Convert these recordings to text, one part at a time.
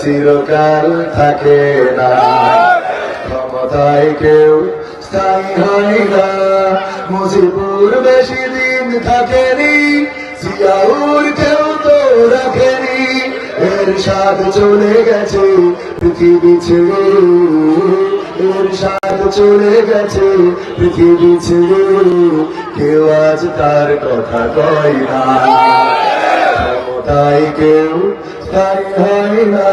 চিরকাল থাকে না। ক্ষমতায় কেউ স্থায়ী বেশি দিন থাকেনি, জিয়াউর কেউ তো রাখেনি। এর স্বাদ চলে গেছে পৃথিবী ছেড়ে। এর চলে গেছে, পৃথিবী ছেড়ে কেউ আজ তার কথা কয় না। ক্ষমতায় কেউ স্থায়ী হয় না।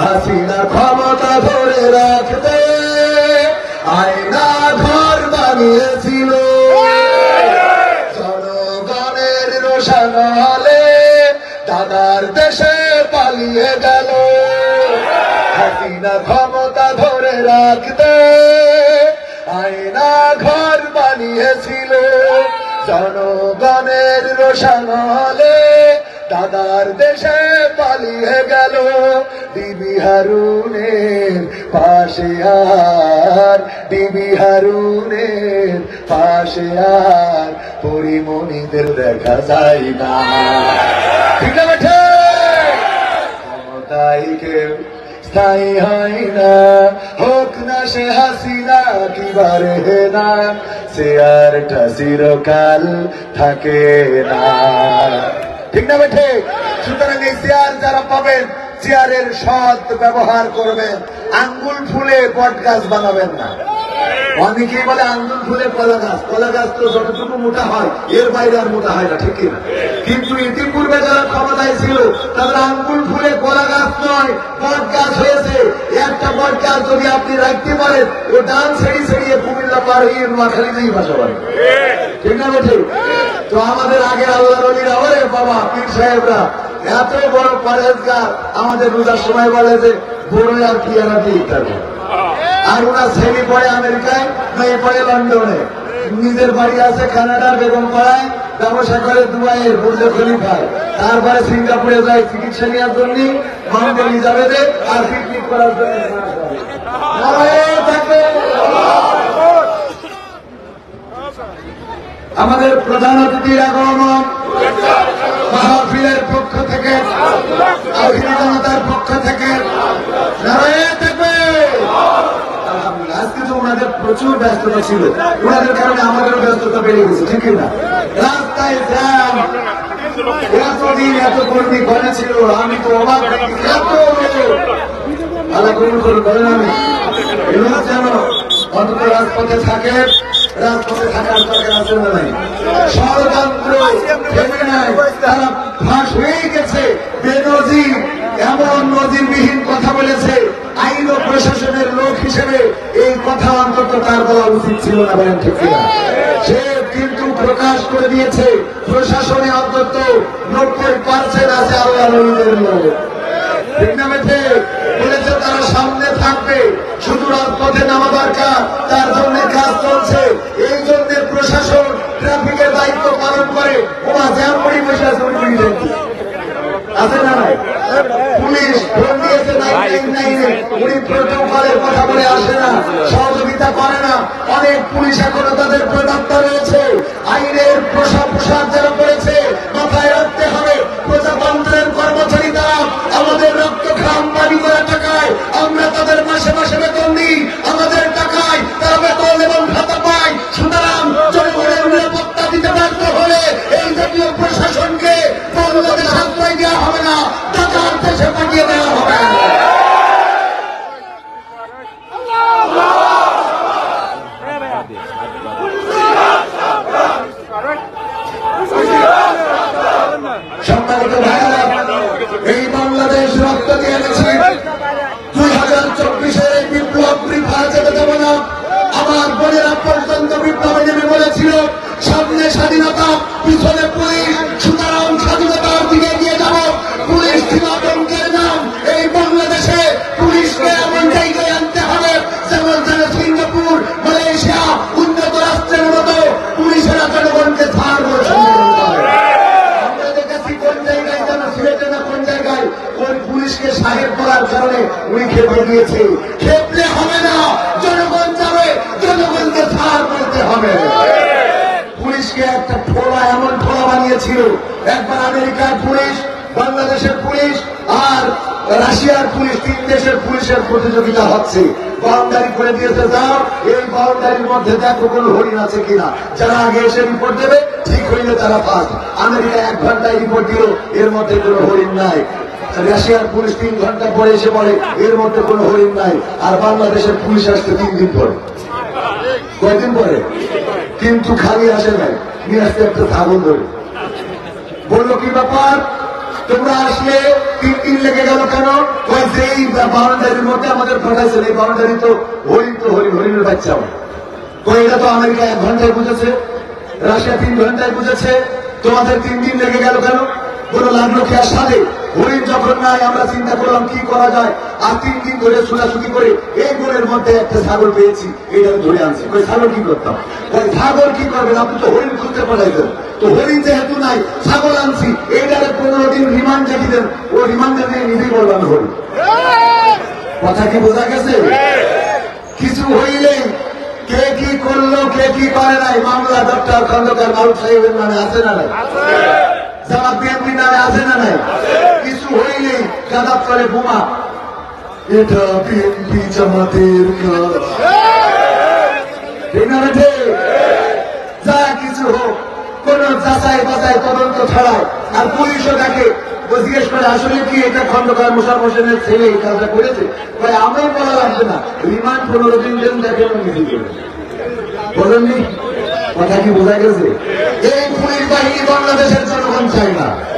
হাসিনা ক্ষমতা ধরে রাখতে আয়না ঘর বানিয়েছিল। জনগণের রোশন হলে দাদার দেশে পালিয়ে গেল। হাসিনা ক্ষমতা ধরে রাখতে। আয়না ঘর বানিয়েছিল। জনগণের রোশন হলে দাদার দেশে পালিয়ে গেল। ডিবি হারুনের পাশে আর, ডিবি হারুনের পাশে আর পরিমণিদের দেখা যায় না। ঠিক বেঠে ক্ষমতায় কেউ স্থায়ী হয় না। হোক না সে হাসিনা, কি বারে না, সে চেয়ারটা চিরকাল থাকে না। ঠিক না বেঠে সুতরাং এই চেয়ার যারা পাবেন, চেয়ারের সৎ ব্যবহার করবেন, আঙ্গুল ফুলে বট গাছ বানাবেন না। অনেকেই বলে আঙ্গুল ফুলে কলা গাছ কলা গাছ তো যতটুকু মোটা হয়, এর বাইরে আর মোটা হয় না, ঠিক কিনা কিন্তু ইতিপূর্বে যারা ক্ষমতায় ছিল, তাদের আঙ্গুল ফুলে কলা গাছ নয়, বট গাছ হয়েছে। একটা বট গাছ যদি আপনি রাখতে পারেন, ও ডান ছেড়ি ছেড়িয়ে কুমিল্লা পার হয়ে নোয়াখালী নেই বাসা বাড়ি। ঠিক না বেঠে? তো আমাদের আগে আল্লাহ রলিরা ওরে বাবা, পীর সাহেবরা, এত বড় পরেজগার আমাদের রোজার সময় বলে যে বড় আর পিয়ারা দিয়ে ইত্যাদি। আর ওনার ছেলে পড়ে আমেরিকায় মেয়ে পড়ে লন্ডনে। নিজের বাড়ি আছে কানাডার বেগম পাড়ায় ব্যবসা করে দুবাইয়ের বুর্জ খলিফায় তারপরে সিঙ্গাপুরে যায় চিকিৎসা নেওয়ার জন্য, মাউন্ট এলিজাবেথে আর পিকনিক করার জন্য আমাদের প্রধান অতিথির আগমন মাহফিলের পক্ষ থেকে আখিরি জনতার পক্ষ থেকে নারায়ণ থাকবে আলহামদুলিল্লাহ আজকে তো ওনাদের প্রচুর ব্যস্ততা ছিল। ওনাদের কারণে আমাদেরও ব্যস্ততা বেড়ে গেছে, ঠিক না রাস্তায় জ্যাম। এতদিন এত কর্মী ছিল, আমি তো এমন নজিরবিহীন কথা বলেছে, আইন ও প্রশাসনের লোক হিসেবে কথা অন্তত তার বলা উচিত ছিল না বলেন ঠিক? সে কিন্তু প্রকাশ করে দিয়েছে, প্রশাসনে অন্তত নব্বই পার্সেন্ট আছে আল্লাহ নবীদের? বলেছে তারা সামনে থাকবে, শুধু রাজপথে নামা দরকার তার জন্য কাজ চলছে এই জন্য প্রশাসন ট্রাফিকের দায়িত্ব পালন করে উনি পুলিশ আনছে। আছে না নাই? পুলিশ ফোন দিয়েছে নাইন উনি প্রোটোকলের কথা বলে আসে না, সহযোগিতা করে না। অনেক পুলিশ এখনও তাদের প্রদাত্তা রয়েছে। আইনের প্রসার প্রসার যারা একবার আমেরিকার পুলিশ, বাংলাদেশের পুলিশ আর রাশিয়ার পুলিশ, তিন দেশের পুলিশের প্রতিযোগিতা হচ্ছে। বাউন্ডারি করে দিয়েছে যাও এই বাউন্ডারির মধ্যে দেখো কোন হরিণ আছে কিনা। যারা আগে এসে রিপোর্ট দেবে, ঠিক হইলে তারা ফার্স্ট আমেরিকা এক ঘন্টায় রিপোর্ট দিল, এর মধ্যে কোনো হরিণ নাই। রাশিয়ার পুলিশ তিন ঘণ্টা পরে এসে বলে, এর মধ্যে কোনো হরিণ নাই। আর বাংলাদেশের পুলিশ আসতে তিন দিন পরে। কয়দিন পরে? কিন্তু খালি আসে নাই। নিয়ে আসতে একটা ছাগল ধরে। বলল, কি ব্যাপার? তোমরা আসলে তিন তিন লেগে গেল কেন? ওই যে এই বাউন্ডারির মধ্যে আমাদের পাঠাইছেন এই বাউন্ডারি তো হরিণ তো হরিণ হরিণের বাচ্চা ওই এটা তো আমেরিকা এক ঘন্টায় বুঝেছে, রাশিয়া তিন ঘন্টায় বুঝেছে, তোমাদের তিন দিন লেগে গেল কেন? কোনো লাগল কি আর সাথে হরিণ যখন নাই, আমরা চিন্তা করলাম কি করা যায়? আর তিন দিন ধরে ছোটাছুটি করে এই বনের মধ্যে একটা ছাগল পেয়েছি। এইটা ধরে আনছি। ছাগল কি করতাম? ছাগল কি করবেন? আপনি তো হরিণ খুঁজতে পাঠাইতেন তো হরিণ যেহেতু নাই, ছাগল আনছি। এইটারে পনেরো দিন রিমান্ড দেন ও রিমান্ডে নিয়ে নিজেই বললাম হরিণ। কথা কি বোঝা গেছে? কিছু হইলেই কে কি করল, কে কি করে নাই, মামলা ডক্টর খন্দকার, মারুফ সাহেবের মানে আছে না নাই? জামাত বিএনপি আছে না নাই? কিছু হইলেই করে বোমা। এটা বিএনপি জামাতের কাজ। ঠিক না যা কিছু হোক কোন যাচাই বাছাই তদন্ত ছাড়াই। আর পুলিশও দেখে। জিজ্ঞেস করে আসলে কি এটা খন্দকার মুসাফ হোসেনের ছেলে এই কাজটা করেছে? আমরাই বলা লাগবে না। রিমান্ড পনেরো দিন দিন দেখেন বলেননি? কথা কি বোঝা গেছে? এই পুলিশ বাহিনী বাংলাদেশের জনগণ চাই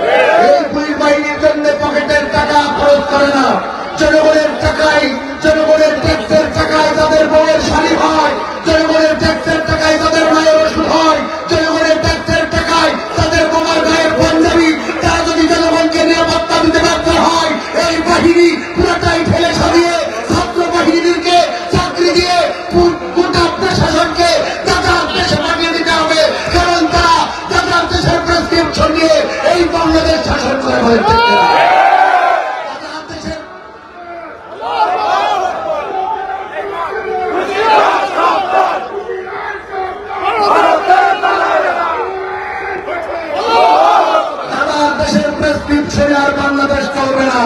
প্রেসক্রিপশনে আর বাংলাদেশ চলবে না।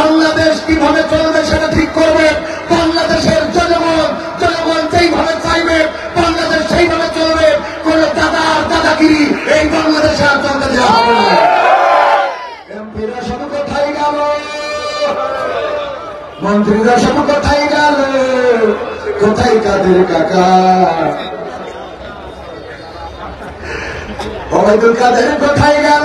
বাংলাদেশ কীভাবে চলবে সেটা ঠিক করবে? বাংলাদেশের জনগণ জনগণ যেইভাবে চাইবে, বাংলাদেশ সেইভাবে চলবে। কোন দাদা আর দাদাগিরি এই বাংলাদেশে আর চলতে দেওয়া হবে মন্ত্রীরা সব কোথায় গেল? কোথায় কাদের কাকা? ওবায়দুল কাদের কোথায় গেল?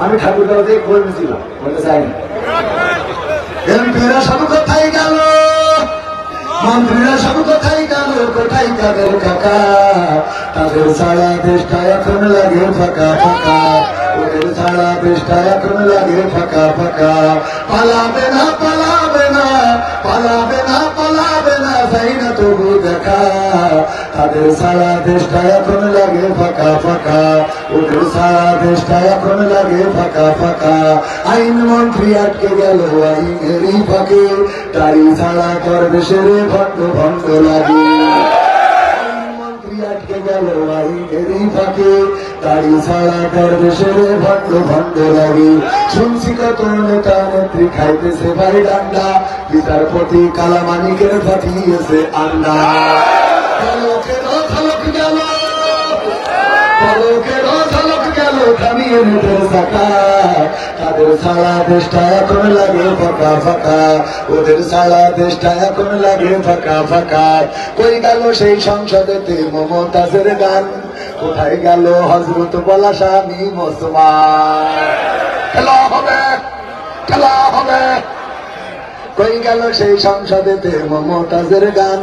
আমি ঠাকুরগাঁও থেকে বলেছিলাম বলে যাই না এমপিরা সব কোথায় গেল? মন্ত্রীরা সব কোথায় গেল? কোথায় কাদের কাকা তাদের সারা দেশটা এখন লাগে ফাঁকা ফাঁকা। ওদের সারা দেশটা এখন লাগে ফাঁকা ফাঁকা। পালাবে না পালাবে না পালাবে না। তাদের সারা দেশটা এখন লাগে ফাঁকা ফাঁকা। ওদের সারা দেশটা এখন লাগে ফাঁকা ফাঁকা। আইন মন্ত্রী আটকে গেল, আইনেরই ফাঁকে। তারি সারা কর দেশের ভণ্ড ভণ্ড লাগে। মন্ত্রী আটকে গেল, আইনেরই ফাঁকে। তারি ছাড়া কর দেশের ভণ্ড ভণ্ড লাগে শুনছি কত নেতা নেত্রী খাইতেছে ভাই ডান্ডা। বিচারপতি কালামানিকের ফাটিয়েছে আন্ডা। তাদের সারা দেশটা এখন লাগে ফাঁকা ফাঁকা। ওদের সারা দেশটা এখন লাগে ফাঁকা ফাঁকা। কই গেল সেই সংসদেতে মমতাজের গান? কোথায় গেল হজরত বলা স্বামী মুসলমান? খেলা হবে খেলা হবে। কই গেল সেই সংসদেতে মমতাজের গান?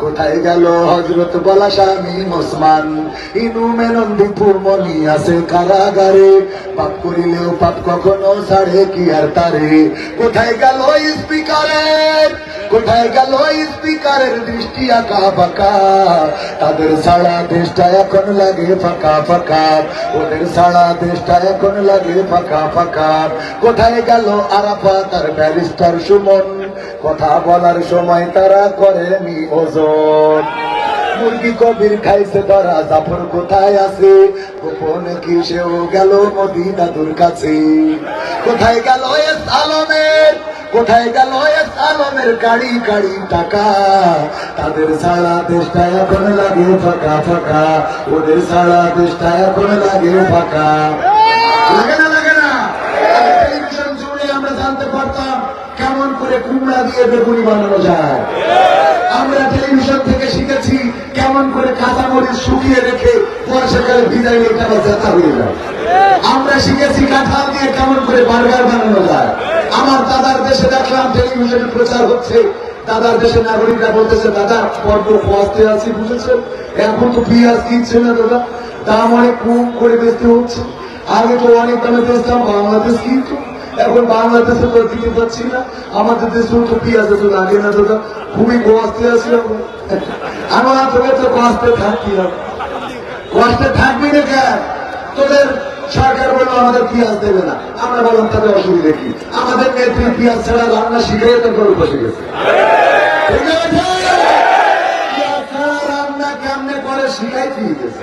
কোথায় গেল হজরত বলা স্বামী ওসমান? ইনু মেনন্দীপুর মনি আছে কারাগারে। পাপ করিলেও পাপ কখনো ছাড়ে কি আর তারে? কোথায় গেল স্পিকারের? কোথায় গেল স্পিকারের দৃষ্টি আঁকা বাঁকা তাদের সারা দেশটা এখন লাগে ফাঁকা ফাঁকা। ওদের সারা দেশটা এখন লাগে ফাঁকা ফাঁকা। কোথায় গেল আরাফা তার ব্যারিস্টার সুমন? কথা বলার সময় তারা করেনি ওজন। মুরগি কবির খাইছে ধরা জাফর কোথায় আছে? গোপনে কি সেও গেল মদিনাদুর কাছে? কোথায় গেল এস আলমের? কোথায় গেল এস আলমের গাড়ি গাড়ি টাকা? তাদের সারা দেশটা এখন লাগে ফাঁকা ফাঁকা। ওদের সারা দেশটা এখন লাগে ফাঁকা। লাগে না লাগে না? আমরা জানতে পারতাম কেমন করে কুমড়া দিয়ে বেগুনি বানানো যায়। আমরা টেলিভিশন থেকে শিখেছি, কেমন করে কাঁচামরিচ শুকিয়ে রেখে বর্ষাকালে ভিজাই এটা ব্যথা হয়ে যায়। আমরা শিখেছি কাঁঠাল দিয়ে কেমন করে বার্গার বানানো যায়। আমার দাদার দেশে দেখলাম টেলিভিশনে প্রচার হচ্ছে। দাদার দেশে নাগরিকরা বলতেছে, দাদা, পর্ব পৌঁছতে আছি বুঝেছেন এখন তো পেঁয়াজ কিনছে না দাদা। দাম অনেক কম করে বেচতে হচ্ছে। আগে তো অনেক দামে বেচতাম, বাংলাদেশ কিন্তু এখন বাংলাদেশে তো দিতে পারছি না। আমাদের দেশে তো পেঁয়াজ তো লাগে না দাদা খুবই কষ্টে আছি আমার তোকে তো কষ্টে থাকতে হবে কষ্টে থাকবি না কেন তোদের সরকার বলল আমাদের পেঁয়াজ দেবে না। আমরা বললাম, তাদের অসুবিধা কি? আমাদের নেত্রী পেঁয়াজ ছাড়া রান্না শিখে তো করে বসে গেছে। ঠিক কেমনে করে শিখাই দিয়ে গেছে।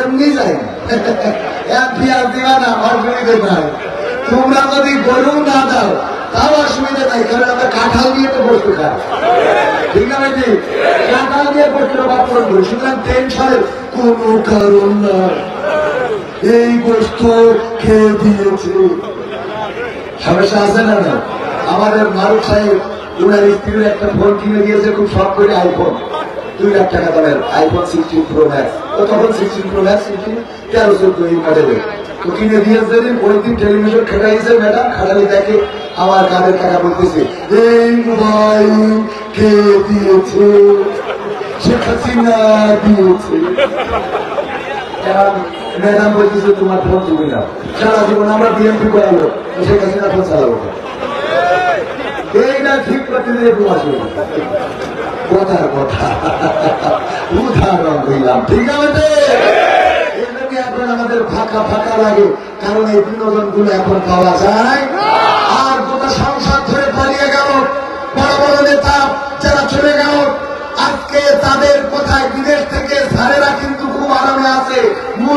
এমনি যাই না এক পেঁয়াজ দিবা না, অসুবিধে নাই। তোমরা যদি গরু না দাও, তাও অসুবিধা নাই, কারণ আমরা কাঁঠাল দিয়ে তো বস্তু খাই ঠিক না ভাই কাঁঠাল দিয়ে বস্তু করি সুতরাং টেনশনের কোনো কারণ না এই বস্তু খেয়ে দিয়েছে। সমস্যা আছে না না? আমাদের মারুক সাহেব, ওনার স্ত্রীর একটা ফোন কিনে দিয়েছে, খুব শখ করে আইফোন দুই লাখ টাকা দামের আইফোন সিক্সটিন প্রো ম্যাক্স ও তখন সিক্সটিন প্রো ম্যাক্স তেরো চোদ্দ এই মডেলের তো কিনে দিয়েছে দিন ওই দিন টেলিভিশন খেটাইছে ম্যাডাম খাটালি দেখে আমার কাদের টাকা বলতেছে, এই মোবাইল কে দিয়েছে? শেখ হাসিনা দিয়েছে। ম্যাডাম বলতেছে, তোমার ফোন তুমি নাও। সারা জীবন আমরা বিএনপি করাবো শেখ হাসিনা ফোন চালাবো এই না ঠিক দিয়ে তোমার কথার কথা, উদাহরণ দিলাম, ঠিক আছে এই জন্য এখন আমাদের ফাঁকা ফাঁকা লাগে, কারণ এই বিনোদনগুলো এখন পাওয়া যায়। আর গোটা সংসার ধরে পালিয়ে গেল, বড় বড় নেতা যারা চলে গেল, আজকে তাদের কোথায় বিদেশ থেকে স্যারেরা কিন্তু খুব আরামে আছে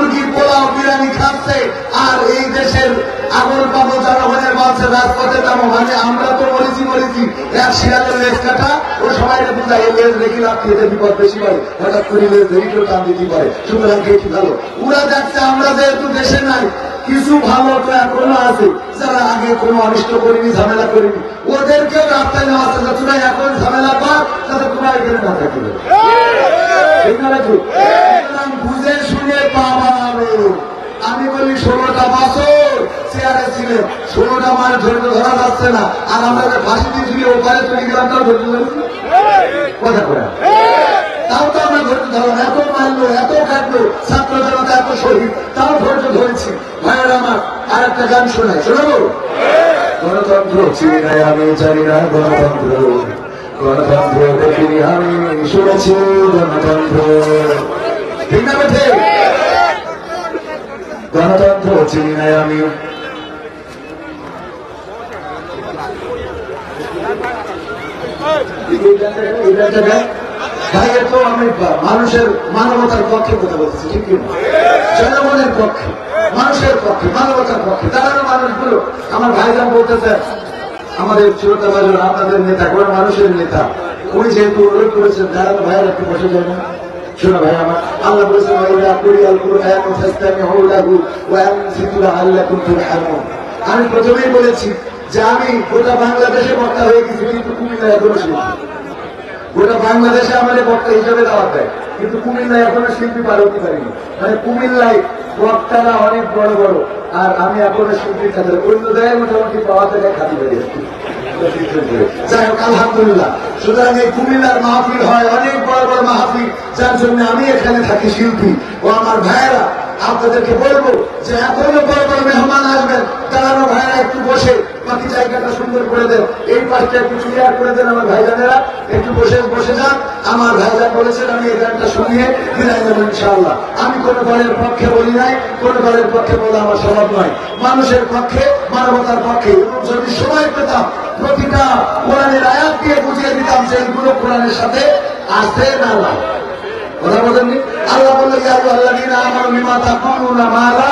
মুরগি পোলাও বিরিয়ানি খাচ্ছে, আর এই দেশের আগর পাবো জনগণের বলছে রাজপথে যাব মানে আমরা তো মরেছি মরেছি। এক শিয়ালের লেজ কাটা, ও সবাই বুঝায়, এই লেজ রেখে লাভ খেতে বিপদ বেশি হয় হঠাৎ করে লেজ কেউ টান দিতে পারে। সুতরাং খেয়ে ভালো? ওরা যাচ্ছে আমরা যেহেতু দেশে নাই, কিছু ভালো তো এখনও আছে, যারা আগে কোনো অনিষ্ট করিনি, ঝামেলা করিনি। ওদেরকেও রাস্তায় নেওয়া আছে, যে তোরা এখন ঝামেলা পাক তাতে তোরা এখানে না থাকবে রাজু? সুতরাং বুঝে শুনে পাওয়া হবে আমি বলি ষোলোটা বছর ছিলেন ষোলোটা মাস ধৈর্য ধরা যাচ্ছে না। আর আমরা ফাঁসি দিয়েছিলি ওপারে চলে গেলাম, তাও কথা করে তাও তো আমরা ধৈর্য ধরলাম এত মারলো এত কাটলো ছাত্র জনতা এত শহীদ, তাও ধৈর্য ধরেছি। ভাইয়ের আমার আর একটা গান শোনায় শোনাবো? গণতন্ত্র চিনি আমি জানি না, গণতন্ত্র। গণতন্ত্র দেখিনি আমি, শুনেছি গণতন্ত্র। ঠিক না গণতন্ত্র চিনি আমি ভাইয়ের তো আমি মানুষের মানবতার পক্ষে কথা বলতেছি, ঠিক জনগণের পক্ষে, মানুষের পক্ষে, মানবতার পক্ষে। দাঁড়ানো মানুষগুলো, আমার ভাইজান বলতেছে, আমাদের শ্রোতা বাজন আপনাদের নেতা, কোন মানুষের নেতা, উনি যেহেতু উল্লেখ করেছেন দাঁড়ানো ভাইয়ের একটু বসে যায় না। আমি প্রথমেই বলেছি যে আমি গোটা বাংলাদেশে বক্তা হয়ে গেছি কিন্তু কুমিল্লা এখনও শিল্পী। গোটা বাংলাদেশে আমাদের বক্তা হিসাবে দেওয়া দেয়। কিন্তু কুমিল্লায় এখনও শিল্পী পার হতে পারিনি মানে কুমিল্লায় বক্তারা অনেক বড় বড়, আর আমি এখনও শিল্পীর কাছে অন্য জায়গায় মোটামুটি পাওয়া থেকে খাতি বেরিয়েছি যাই হোক, আলহামদুলিল্লাহ। সুতরাং এই কুমিল্লার মাহফিল হয় অনেক বড় বড় মাহফিল, যার জন্য আমি এখানে থাকি শিল্পী। ও আমার ভাইয়েরা, আপনাদেরকে বলব যে এখনও বড় বড় মেহমান আসবেন। দাঁড়ানো ভাইয়েরা একটু বসে। বাকি জায়গাটা সুন্দর করে দেন এই পাশটা একটু ক্লিয়ার করে দেন আমার ভাইজানেরা। একটু বসে বসে যান। আমার ভাইজান বলেছেন, আমি এই গানটা শুনিয়ে বিদায় দেবো ইনশাআল্লাহ। আমি কোন দলের পক্ষে বলি নাই, কোন দলের পক্ষে বলে আমার স্বভাব নয়। মানুষের পক্ষে, মানবতার পক্ষে। যদি সময় পেতাম, প্রতিটা কোরআনের আয়াত দিয়ে বুঝিয়ে দিতাম যে এইগুলো কোরআনের সাথে আসে না কথা বলেননি? আল্লাহ বলল, ইয়া আল্লাহ আমার মিমা তা না মারা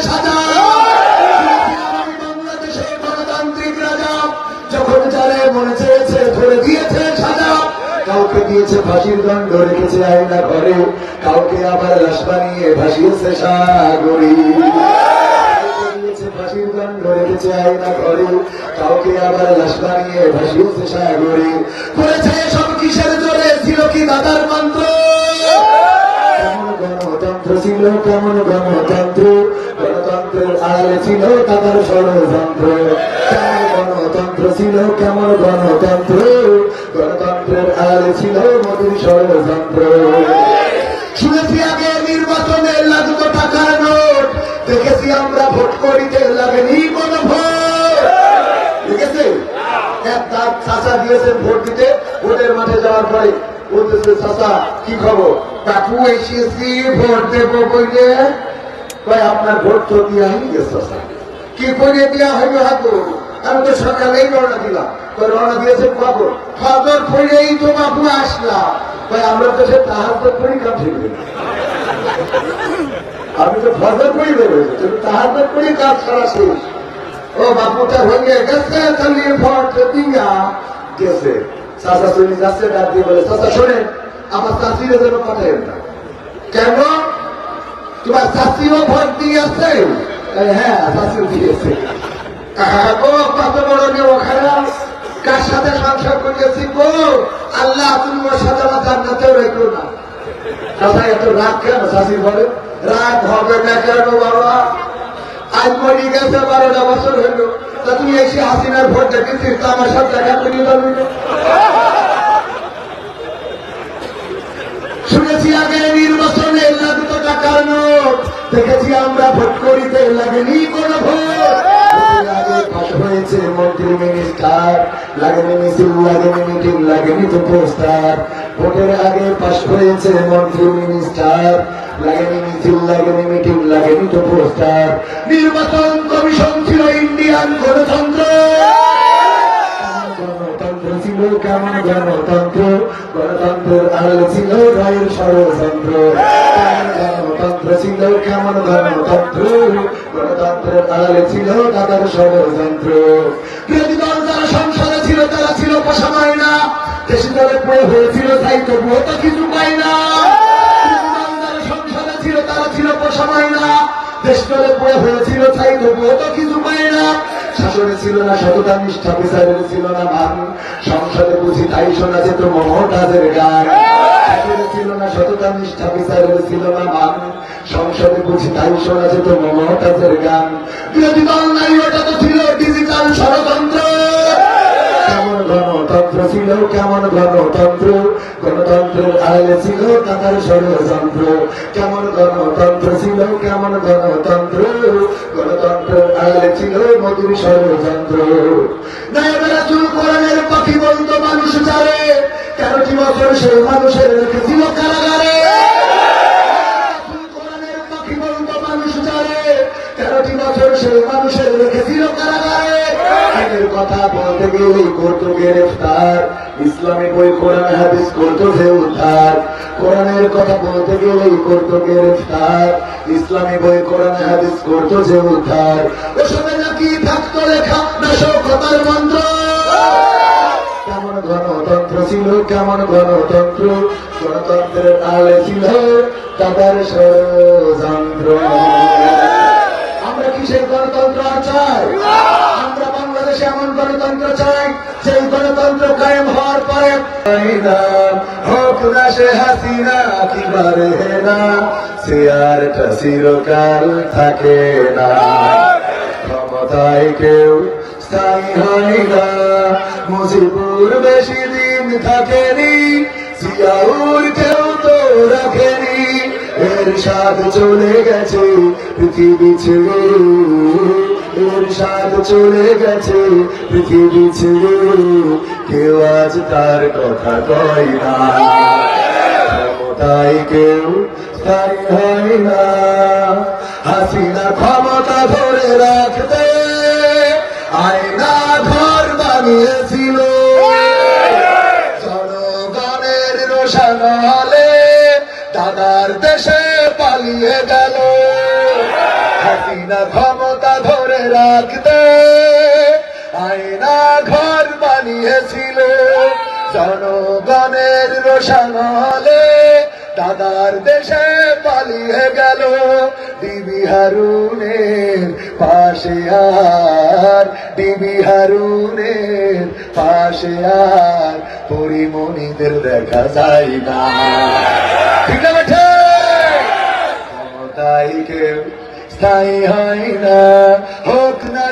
দিয়েছে ফাঁসির দণ্ড রেখেছে আয়না ঘরে। কাউকে আবার লাশ বানিয়ে ভাসিয়েছে সাগরী। কেমন গণতন্ত্রের আড়ালে ছিল দাদার ষড়যন্ত্র। গণতন্ত্র ছিল, কেমন গণতন্ত্র? ষড়যন্ত্র শুনেছি আগে নির্বাচনে লাগতো টাকার নোট। দেখেছি আমরা ভোট করিতে লাগেনি কোন ভোট। দেখেছে? আপনার ভোট তো কি করে দেওয়া হইল হাতু আমি রওনা দিলাম। রওনা দিয়েছে খবর খবর পড়েই তো বাবু আসলাম। কয় আমরা তো সে তাহার তো পরীক্ষা ঠিকবে আমি তো ফজর পড়ি দেবে তুমি তাহার পড়ি কাজ ছাড়া শেষ ও বাপুটা হয়ে গেছে তাহলে ভোট দিয়া গেছে। চাষা চলে যাচ্ছে, ডাক দিয়ে বলে চাষা শোনেন, আমার চাষিরে যেন পাঠায় না। কেন? তোমার চাষিও ভোট দিয়েছে হ্যাঁ চাষিও দিয়েছে কত বড় নেব খারাপ কার সাথে সংসার করিয়েছি গো? আল্লাহ, তুমি ওর সাথে আমার জান্নাতেও রেখো না। চাষা এত রাগ কেন চাষি বলে রাগ হবে না কেন বাবা? আজ মরি গেছে, বারোটা বছর হইল। তা তুই এসে হাসিনার ভোট দেখেছিস? তা আমার সাথে দেখা করি শুনেছি আগে নির্বাচনে লাগতো টাকার নোট। দেখেছি আমরা ভোট করিতে লাগেনি কোন ভোট। লাগেনি মিছিল, লাগেনি মিটিং, লাগেনি তো পোস্টার। ভোটের আগে পাশ হয়েছে মন্ত্রী, মিনিস্টার। লাগেনি মিছিল, লাগেনি মিটিং, লাগেনি তো পোস্টার। নির্বাচন কমিশন ছিল ইন্ডিয়ান গণতন্ত্র। গণতন্ত্র গণতন্ত্রের আড়ালে ছিল দাদার ষড়যন্ত্র। ছিল, তারা ছিল পোষামায় না। দেশে হয়েছিল, তাই তো দলে পড়ে হয়েছিল, তাই তবুও তো কিছু পাই না। ছিল বুঝি তাই শোনা যেত মমতাজের গান। ছিল না না বুঝি শোনা যেত বিরোধী দল ওটা তো ছিল ডিজিটাল ষড়যন্ত্র। গণতন্ত্র ছিল কেমন গণতন্ত্র? গণতন্ত্রের আড়ালে ছিল কাতার ষড়যন্ত্র। কেমন গণতন্ত্র ছিল, কেমন গণতন্ত্র? গণতন্ত্রের আড়ালে ছিল মধুর ষড়যন্ত্র। পাখি বন্ধ মানুষ জানে। তেরোটি বছর সেই মানুষের রেখেছিল কারাগারে। মানুষ জানে। তেরোটি বছর সেই মানুষের রেখেছিল কারাগারে। আইনের কথা বলতে গেলেই করতো গ্রেফতার। ইসলামী বই, কোরআন, হাদিস করতো যে উদ্ধার। কোরআনের কথা বলতে গেলেই করতো গ্রেফতার। ইসলামী বই, কোরআন, হাদিস করতো যে উদ্ধার। ওসবে নাকি থাকতো লেখা নাশকতার মন্ত্র? কেমন গণতন্ত্র ছিল, কেমন গণতন্ত্র? গণতন্ত্রের আলে ছিল তাদের ষড়যন্ত্র। আমরা কি সেই গণতন্ত্র চাই বাংলাদেশে এমন গণতন্ত্র চাই সেই গণতন্ত্র কায়েম হওয়ার পরে হোক না সে হাসিনা কিবারে না সে আর চিরকাল থাকে না। ক্ষমতায় কেউ স্থায়ী হয় না, মুজিবুর বেশি দিন থাকেনি, জিয়াউর কেউ তো রাখেনি। এর স্বাদ চলে গেছে পৃথিবী ছেড়ে। এর স্বাদ চলে গেছে, পৃথিবী ছেড়ে কেউ আজ তার কথা কয় না। ক্ষমতায় কেউ স্থায়ী হয় না। হাসিনা ক্ষমতা ধরে রাখতে আয়না ঘর বানিয়েছিল। জনগণের রোশন হলে দাদার দেশে পালিয়ে গেল। হাসিনা ক্ষমতা রাখতে আয়না ঘর বানিয়েছিল। জনগণের রোশন হলে দাদার দেশে পালিয়ে গেল। ডিবি হারুনের পাশে আর, ডিবি হারুনের পাশে আর পরিমণিদের দেখা যায় না। ক্ষমতায় কেউ স্থায়ী হয় না।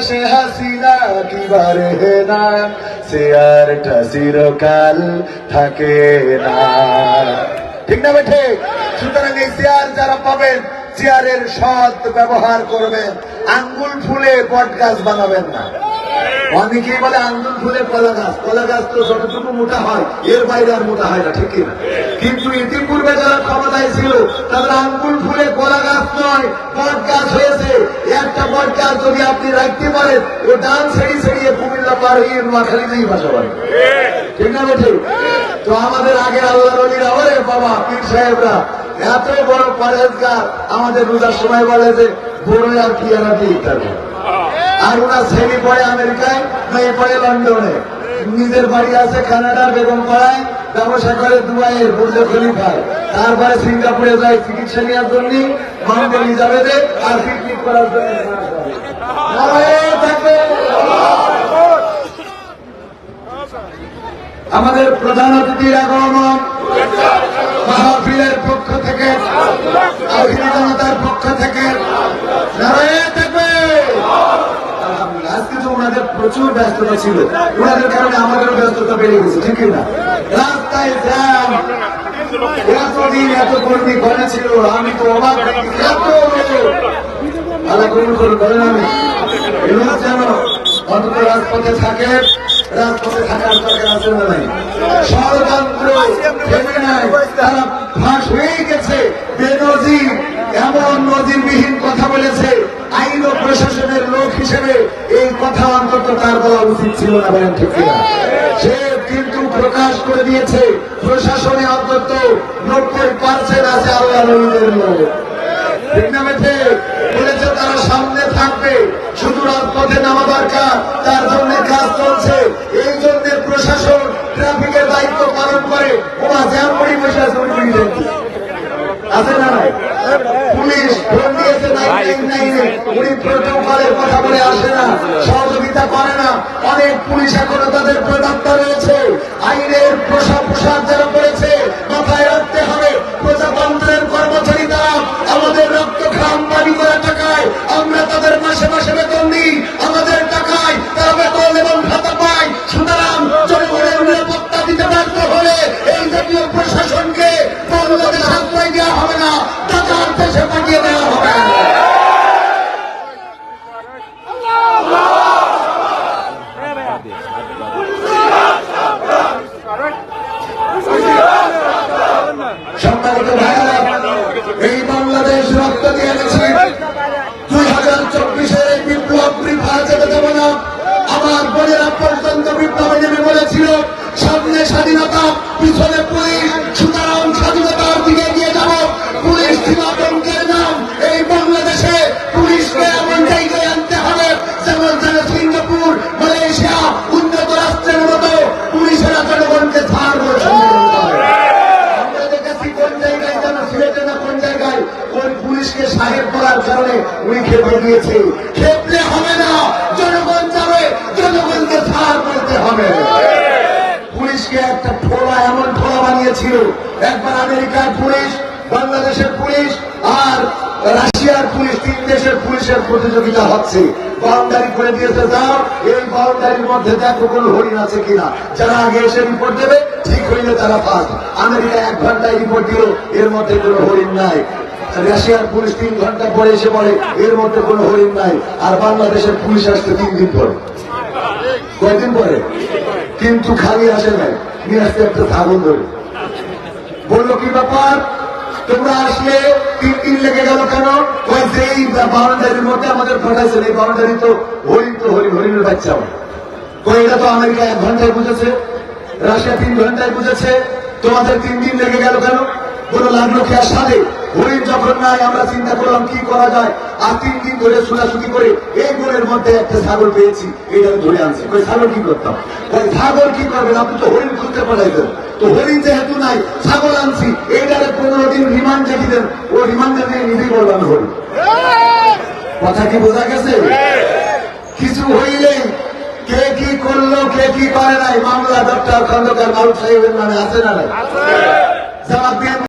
সে হাসিনা কিবারে না? সে আর চিরকাল থাকে না। ঠিক না বেঠে সুতরাং এই চেয়ার যারা পাবেন, চেয়ারের সৎ ব্যবহার করবেন। আঙ্গুল ফুলে বট গাছ বানাবেন না। অনেকেই বলে আঙ্গুল ফুলে কলা গাছ কলা গাছ তো যতটুকু মোটা হয়, এর বাইরে আর মোটা হয় না, ঠিক কিনা? কিন্তু ইতিপূর্বে যারা ক্ষমতায় ছিল, তাদের আঙ্গুল ফুলে কলা গাছ নয়, বট গাছ হয়েছে। একটা বট গাছ যদি আপনি রাখতে পারেন, ও ডান ছেড়ি ছেড়িয়ে কুমিল্লা পার হয়ে নোয়াখালীতেই বাসা বাড়ে ঠিক না বেঠে? তো আমাদের আগে আল্লাহ রলিরা ওরে বাবা, পীর সাহেবরা, এত বড় পরেজগার আমাদের রোজার সময় বলে যে বড় আর কি আর দিয়ে ইত্যাদি। আর ওনার ছেলে পড়ে আমেরিকায়, মেয়ে পড়ে লন্ডনে। নিজের বাড়ি আছে কানাডার বেগম পাড়ায় ব্যবসা করে দুবাইয়ের বুর্জ খলিফায়। তারপরে সিঙ্গাপুরে যায় চিকিৎসা নেওয়ার জন্য, মাউন্ট এলিজাবেথে আর পিকনিক করার জন্য আমাদের প্রধান অতিথির আগমন, মাহফিলের পক্ষ থেকে জনতার পক্ষ থেকে। নারায়ণ থাকবে। ওনাদের প্রচুর ব্যস্ততা ছিল। ওনাদের কারণে আমাদেরও ব্যস্ততা বেড়ে গেছে, ঠিক না? রাস্তায় জ্যাম। এতদিন এত কর্মী ঘরে ছিল, আমি তো অবাক এত! আল্লাহ কবুল করুন, বলেন আমি। এগুলো যেন অন্তত রাজপথে থাকে, রাজপথে থাকার দরকার আছে না নাই? ষড়যন্ত্র থেমে নাই, তারা ফাঁস গেছে। বেনজির এমন নজিরবিহীন কথা বলেছে আইন ও প্রশাসনের লোক হিসেবে এই কথা অন্তত তার বলা উচিত ছিল না বলেন ঠিক সে কিন্তু প্রকাশ করে দিয়েছে, প্রশাসনে অন্তত নব্বই পার্সেন্ট আছে আল্লাহ নবীদের লোক তারা সামনে থাকবে, শুধু রাজপথে নামা দরকার তার জন্য কাজ চলছে। এই জন্য প্রশাসন ট্রাফিকের দায়িত্ব পালন করে। ওরা বসে আছে না পুলিশ ফোন দিয়েছে নাইন নাইনে উনি প্রোটোকলের কথা বলে আসে না। সহযোগিতা করে না। অনেক পুলিশ এখনও তাদের প্রদাত্তা রয়েছে। আইনের পোশাক পোশাক যারা করেছে মাথায় রাখতে পুলিশের প্রতিযোগিতা হচ্ছে। বাউন্ডারি করে দিয়েছে যাও এই বাউন্ডারির মধ্যে দেখো কোন হরিণ আছে কিনা। যারা আগে এসে রিপোর্ট দেবে, ঠিক হইলে তারা ফার্স্ট আমেরিকা এক ঘন্টায় রিপোর্ট দিল, এর মধ্যে কোনো হরিণ নাই। রাশিয়ার পুলিশ তিন ঘণ্টা পরে এসে বলে, এর মধ্যে কোনো হরিণ নাই। আর বাংলাদেশের পুলিশ আসতে তিন দিন পরে। কয়দিন পরে? কিন্তু খালি আসে নাই। নিয়ে আসতে একটা ছাগল ধরে। বলল, কি ব্যাপার? তোমরা আসলে তিন দিন লেগে গেল কেন? ওই যে বাউন্ডারির মধ্যে আমাদের পাঠাইছেন এই বাউন্ডারি তো হরিণ তো হরিণ হরিণের বাচ্চা তো এটা তো আমেরিকা এক ঘন্টায় বুঝেছে, রাশিয়া তিন ঘন্টায় বুঝেছে, তোমাদের তিন দিন লেগে গেল কেন? কোন লাগল কি সাথে হরিণ যখন নাই, আমরা চিন্তা করলাম, কি করা যায়? আর তিন দিন ধরে ছোটাছুটি করে এই গোলের মধ্যে একটা ছাগল পেয়েছি এইটা ধরে আনছি। ওই ছাগল কি করতাম? ওই ছাগল কি করবেন? আপনি তো হরিণ খুঁজতে পাঠাইতেন তো হরিণ যেহেতু নাই ছাগল আনছি এইটারে পনেরো দিন রিমান্ড রেখে দেন। ও রিমান্ডে নিয়ে নিজেই বললাম হরিণ। কথা কি বোঝা গেছে? কিছু হইলে কে কি করল কে কি করে নাই মামলা দপ্তর খন্দকার মারুফ সাহেবের নামে আছে না নাই?